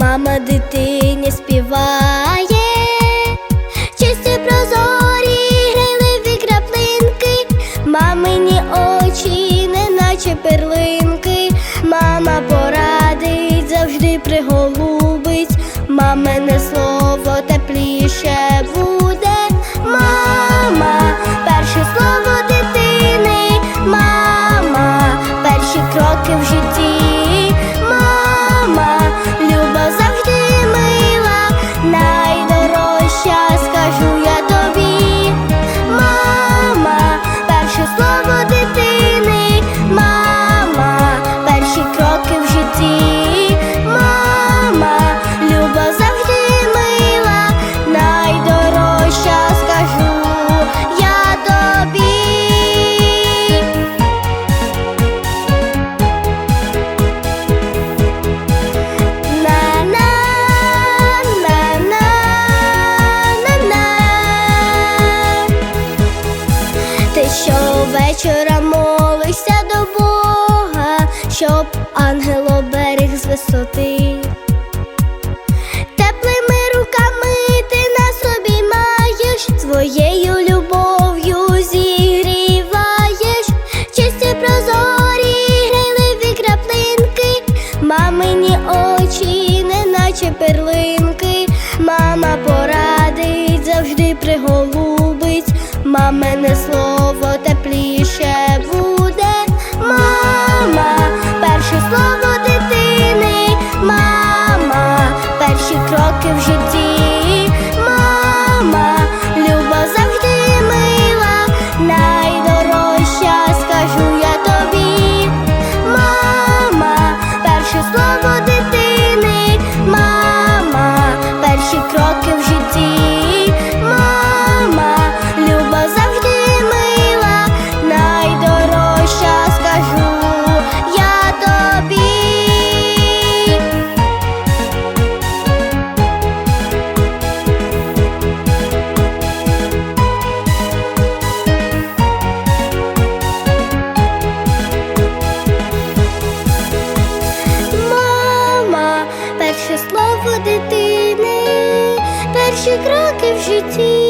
мама дитині співає, чисті прозорі, грайливі краплинки, мамині очі, неначе перлинки, мама порадить, завжди приголубить, мамине слово тепліше буде. Мама, перше слово дитини, мама, перші кроки в житті, щовечора молишся до Бога, щоб ангел оберіг з висоти. Теплими руками ти нас обіймаєш, своєю любов'ю зігріваєш, чисті прозорі, грайливі краплинки, мамині очі, неначе перлинки, мама порадить, завжди приголубить, дитини, перші кроки в житті.